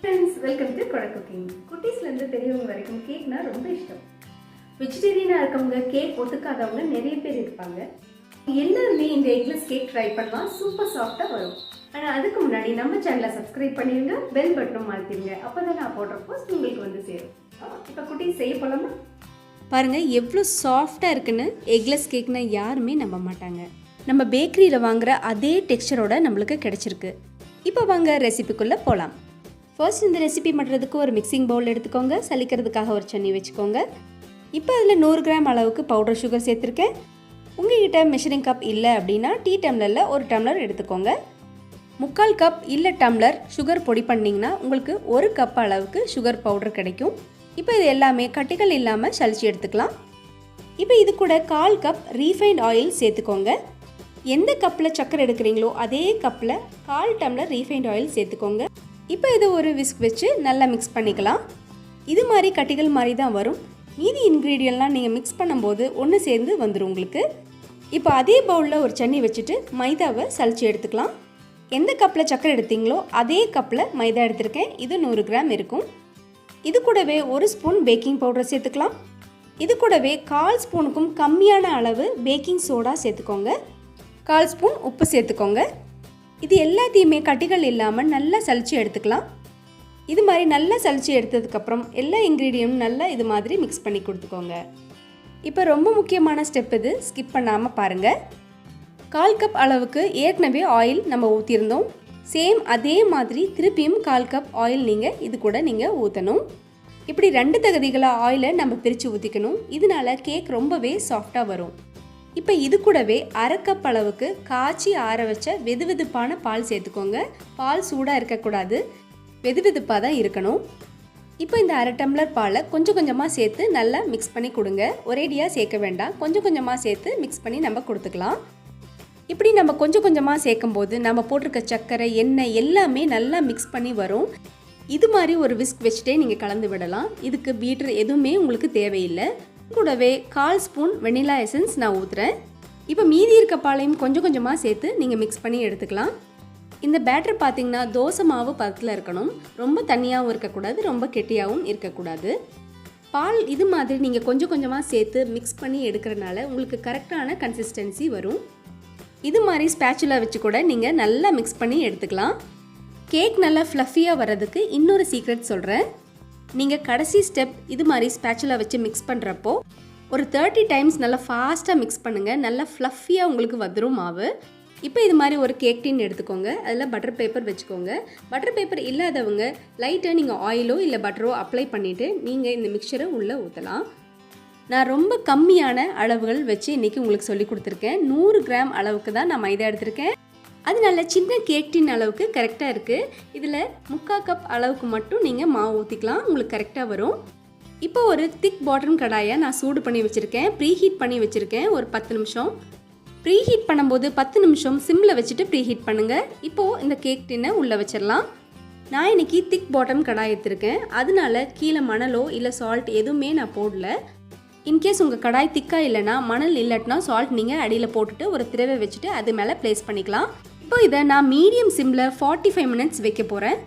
Friends welcome to Kodai cooking குட்டீஸ்லேருந்து பெரியவங்க வரைக்கும் கேக்னா ரொம்ப இஷ்டம். வெஜிடேரியனாக இருக்கவங்க கேக் ஒத்துக்காதவங்க நிறைய பேர் இருப்பாங்க. எல்லாருமே இந்த எக்லெஸ் கேக் ட்ரை பண்ணலாம் சூப்பர் சாஃப்டாக வரும். ஆனால் அதுக்கு முன்னாடி நம்ம சேனலை சப்ஸ்கிரைப் பண்ணிடுங்க பெல் பட்டனும் மாற்றிடுங்க அப்போ தான் நான் போடுற போஸ்ட் உங்களுக்கு வந்து சேரும். இப்போ குட்டீஸ் செய்ய போகலாமா பாருங்கள் எவ்வளோ சாஃப்டாக இருக்குன்னு எக்லெஸ் கேக்னா யாருமே நம்ப மாட்டாங்க. நம்ம பேக்கரியில் வாங்குற அதே டெக்ஸ்டரோட நம்மளுக்கு கிடச்சிருக்கு. இப்போ வாங்க ரெசிபிக்குள்ளே போகலாம் ஃபர்ஸ்ட் இந்த ரெசிபி பண்ணுறதுக்கு ஒரு மிக்சிங் பவுல் எடுத்துக்கோங்க. சலிக்கிறதுக்காக ஒரு சன்னி வச்சுக்கோங்க. இப்போ அதில் நூறு கிராம் அளவுக்கு பவுடர் சுகர் சேர்த்துருக்கேன். உங்ககிட்ட மெஷரிங் கப் இல்லை அப்படின்னா டீ டம்ளரில் ஒரு டம்ளர் எடுத்துக்கோங்க. முக்கால் கப் இல்லை டம்ளர் சுகர் பொடி பண்ணிங்கன்னா உங்களுக்கு ஒரு கப் அளவுக்கு சுகர் பவுடர் கிடைக்கும். இப்போ இது எல்லாமே கட்டிகள் இல்லாமல் சளிச்சு எடுத்துக்கலாம். இப்போ இது கூட கால் கப் ரீஃபைண்ட் ஆயில் சேர்த்துக்கோங்க. எந்த கப்பில் சக்கரை எடுக்கிறீங்களோ அதே கப்பில் கால் டம்ளர் ரீஃபைண்ட் ஆயில் சேர்த்துக்கோங்க. இப்போ இது ஒரு விஸ்க் வச்சு நல்லா மிக்ஸ் பண்ணிக்கலாம். இது மாதிரி கட்டிகள் மாதிரி தான் வரும். மீதி இன்க்ரீடியன்ட்லாம் நீங்கள் மிக்ஸ் பண்ணும்போது ஒன்று சேர்ந்து வந்துடும் உங்களுக்கு. இப்போ அதே பவுலில் ஒரு சன்னி வச்சுட்டு மைதாவை சளிச்சு எடுத்துக்கலாம். எந்த கப்பில் சக்கரை எடுத்தீங்களோ அதே கப்பில் மைதா எடுத்திருக்கேன். இது நூறு கிராம் இருக்கும். இது கூடவே ஒரு ஸ்பூன் பேக்கிங் பவுடர் சேர்த்துக்கலாம். இது கூடவே கால் ஸ்பூனுக்கும் கம்மியான அளவு பேக்கிங் சோடா சேர்த்துக்கோங்க. கால் ஸ்பூன் உப்பு சேர்த்துக்கோங்க. இது எல்லாத்தையுமே கட்டிகள் இல்லாமல் நல்லா சலிச்சு எடுத்துக்கலாம். இது மாதிரி நல்லா சலிச்சு எடுத்ததுக்கப்புறம் எல்லா இன்க்ரீடியண்டும் நல்லா இது மாதிரி மிக்ஸ் பண்ணி கொடுத்துக்கோங்க. இப்போ ரொம்ப முக்கியமான ஸ்டெப் இது. ஸ்கிப் பண்ணாமல் பாருங்கள் கால் கப் அளவுக்கு ஏற்கனவே ஆயில் நம்ம ஊற்றிருந்தோம் சேம் அதே மாதிரி திருப்பியும் கால் கப் ஆயில் நீங்கள் இது கூட நீங்கள் ஊற்றணும் இப்படி ரெண்டு தகுதிகளாக ஆயிலை நம்ம பிரித்து ஊற்றிக்கணும் இதனால கேக் ரொம்பவே சாஃப்டாக வரும். இப்போ இது கூடவே அரைக்கப் அளவுக்கு காய்ச்சி ஆற வச்ச வெதுவெதுப்பான பால் சேர்த்துக்கோங்க. பால் சூடாக இருக்கக்கூடாது. வெதுவெதுப்பாக தான் இருக்கணும். இப்போ இந்த அரை டம்ளர் பாலை கொஞ்சம் கொஞ்சமாக சேர்த்து நல்லா மிக்ஸ் பண்ணி கொடுங்க. ஒரேடியாக சேர்க்க வேண்டாம். கொஞ்சம் கொஞ்சமாக சேர்த்து மிக்ஸ் பண்ணி நம்ம கொடுத்துக்கலாம். இப்படி நம்ம கொஞ்சம் கொஞ்சமாக சேர்க்கும்போது நம்ம போட்டிருக்க சர்க்கரை எண்ணெய் எல்லாமே நல்லா மிக்ஸ் பண்ணி வரும். இது மாதிரி ஒரு விஸ்க் வச்சுட்டே நீங்கள் கலந்து விடலாம். இதுக்கு பீட்ரு எதுவுமே உங்களுக்கு தேவையில்லை. கூடவே கால் ஸ்பூன் வெனிலா எசன்ஸ் நான் ஊற்றுறேன் இப்போ மீதி இருக்க பாலையும் கொஞ்சம் கொஞ்சமாக சேர்த்து நீங்கள் மிக்ஸ் பண்ணி எடுத்துக்கலாம். இந்த பேட்டர் பார்த்தீங்கன்னா தோசை மாவு பதத்தில் இருக்கணும். ரொம்ப தண்ணியாகவும் இருக்கக்கூடாது ரொம்ப கெட்டியாகவும் இருக்கக்கூடாது. பால் இது மாதிரி நீங்கள் கொஞ்சம் கொஞ்சமாக சேர்த்து மிக்ஸ் பண்ணி எடுக்கிறனால உங்களுக்கு கரெக்டான கன்சிஸ்டன்சி வரும். இது மாதிரி ஸ்பேச்சுலா வச்சு கூட நீங்கள் நல்லா மிக்ஸ் பண்ணி எடுத்துக்கலாம். கேக் நல்லா ஃப்ளஃபியாக வர்றதுக்கு இன்னொரு சீக்ரெட் சொல்கிறேன் நீங்கள் கடைசி ஸ்டெப் இது மாதிரி ஸ்பேச்சுலா வச்சு மிக்ஸ் பண்ணுறப்போ ஒரு தேர்ட்டி டைம்ஸ் நல்லா ஃபாஸ்ட்டாக மிக்ஸ் பண்ணுங்கள் நல்லா ஃப்ளஃபியாக உங்களுக்கு வந்துடும் மாவு. இப்போ இது மாதிரி ஒரு கேக் டின் எடுத்துக்கோங்க. அதில் பட்டர் பேப்பர் வச்சுக்கோங்க. பட்டர் பேப்பர் இல்லாதவங்க லைட்டாக நீங்கள் ஆயிலோ இல்லை பட்டரோ அப்ளை பண்ணிவிட்டு நீங்கள் இந்த மிக்சரை உள்ளே ஊற்றலாம் நான் ரொம்ப கம்மியான அளவுகள் வச்சு இன்றைக்கி உங்களுக்கு சொல்லி கொடுத்துருக்கேன். நூறு கிராம் அளவுக்கு தான் நான் மைதா எடுத்திருக்கேன். அதனால சின்ன கேக் டின் அளவுக்கு கரெக்டாக இருக்குது இதில் முக்கால் கப் அளவுக்கு மட்டும் நீங்கள் மாவு ஊற்றிக்கலாம் உங்களுக்கு கரெக்டாக வரும். இப்போ ஒரு திக் பாட்டம் கடாயை நான் சூடு பண்ணி வச்சுருக்கேன். ப்ரீ ஹீட் பண்ணி வச்சுருக்கேன். ஒரு பத்து நிமிஷம். ப்ரீ ஹீட் பண்ணும்போது பத்து நிமிஷம் சிம்மில் வச்சுட்டு ப்ரீ ஹீட் பண்ணுங்கள் இப்போது இந்த கேக் டின்னை உள்ளே வச்சிடலாம். நான் இன்னைக்கு திக் பாட்டம் கடாய் எடுத்திருக்கேன். அதனால கீழே மணலோ இல்லை சால்ட் எதுவுமே நான் போடல. இன்கேஸ் உங்கள் கடாய் திக்காக இல்லைன்னா மணல் இல்லாட்டினா சால்ட் நீங்கள் அடியில் போட்டுட்டு ஒரு திரவை வச்சுட்டு அது மேலே ப்ளேஸ் பண்ணிக்கலாம். இப்போ இதை நான் மீடியம் சிம்மில் ஃபார்ட்டி ஃபைவ் மினிட்ஸ் வைக்க போகிறேன்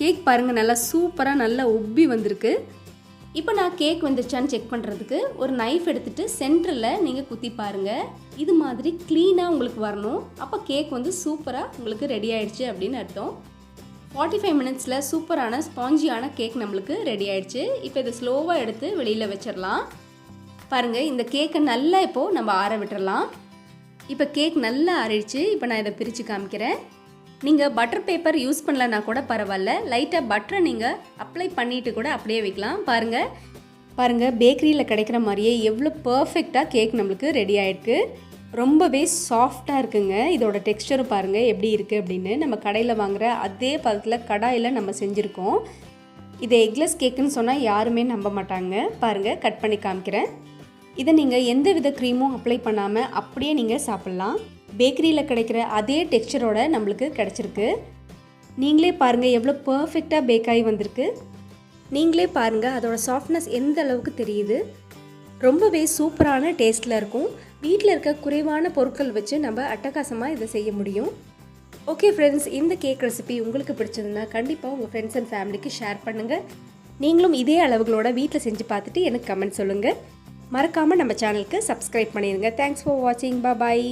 கேக் பாருங்கள் நல்லா சூப்பராக நல்லா உப்பி வந்திருக்கு. இப்போ நான் கேக் வந்துருச்சான்னு செக் பண்ணுறதுக்கு ஒரு நைஃப் எடுத்துகிட்டு சென்டரில் நீங்கள் குத்தி பாருங்கள் இது மாதிரி க்ளீனாக உங்களுக்கு வரணும். அப்போ கேக் வந்து சூப்பராக உங்களுக்கு ரெடி ஆயிடுச்சு அப்படின்னு அர்த்தம். ஃபார்ட்டி ஃபைவ் மினிட்ஸில் சூப்பரான ஸ்பாஞ்சியான கேக் நம்மளுக்கு ரெடி ஆயிடுச்சு. இப்போ இதை ஸ்லோவாக எடுத்து வெளியில் வச்சிடலாம். பாருங்கள் இந்த கேக்கை நல்லா இப்போது நம்ம ஆற விட்டுறலாம். இப்போ கேக் நல்லா ஆறிடுச்சு இப்போ நான் இதை பிரித்து காமிக்கிறேன். நீங்கள் பட்டர் பேப்பர் யூஸ் பண்ணலனா கூட பரவாயில்ல. லைட்டாக பட்டரை நீங்கள் அப்ளை பண்ணிவிட்டு கூட அப்படியே வைக்கலாம். பாருங்கள் பாருங்கள் பேக்கரியில் கிடைக்கிற மாதிரியே எவ்வளோ பர்ஃபெக்டாக கேக் நம்மளுக்கு ரெடி ஆகிருக்கு ரொம்பவே சாஃப்டாக இருக்குங்க. இதோட டெக்ஸ்டரும் பாருங்கள் எப்படி இருக்குது அப்படின்னு. நம்ம கடையில் வாங்குகிற அதே பதத்தில் கடாயில் நம்ம செஞ்சுருக்கோம். இது எக்லெஸ் கேக்குன்னு சொன்னால் யாருமே நம்ப மாட்டாங்க. பாருங்கள் கட் பண்ணி காமிக்கிறேன். இதை நீங்கள் எந்த வித க்ரீமும் அப்ளை பண்ணாமல் அப்படியே நீங்கள் சாப்பிட்லாம். பேக்கரியில் கிடைக்கிற அதே டெக்ஸ்சரோட நம்மளுக்கு கிடச்சிருக்கு. நீங்களே பாருங்கள் எவ்வளோ பர்ஃபெக்டாக பேக் ஆகி வந்திருக்கு. நீங்களே பாருங்கள் அதோடய சாஃப்ட்னஸ் எந்த அளவுக்கு தெரியுது. ரொம்பவே சூப்பரான டேஸ்ட்டில் இருக்கும். வீட்டில் இருக்க குறைவான பொருட்கள் வச்சு நம்ம அட்டகாசமாக இதை செய்ய முடியும். ஓகே ஃப்ரெண்ட்ஸ் இந்த கேக் ரெசிபி உங்களுக்கு பிடிச்சதுன்னா கண்டிப்பாக உங்கள் ஃப்ரெண்ட்ஸ் அண்ட் ஃபேமிலிக்கு ஷேர் பண்ணுங்கள் நீங்களும் இதே அளவுகளோட வீட்டில் செஞ்சு பார்த்துட்டு எனக்கு கமெண்ட் சொல்லுங்கள் மறக்காமல் நம்ம சேனலுக்கு சப்ஸ்கிரைப் பண்ணிடுங்க தேங்க்ஸ் ஃபார் வாட்சிங் பாய்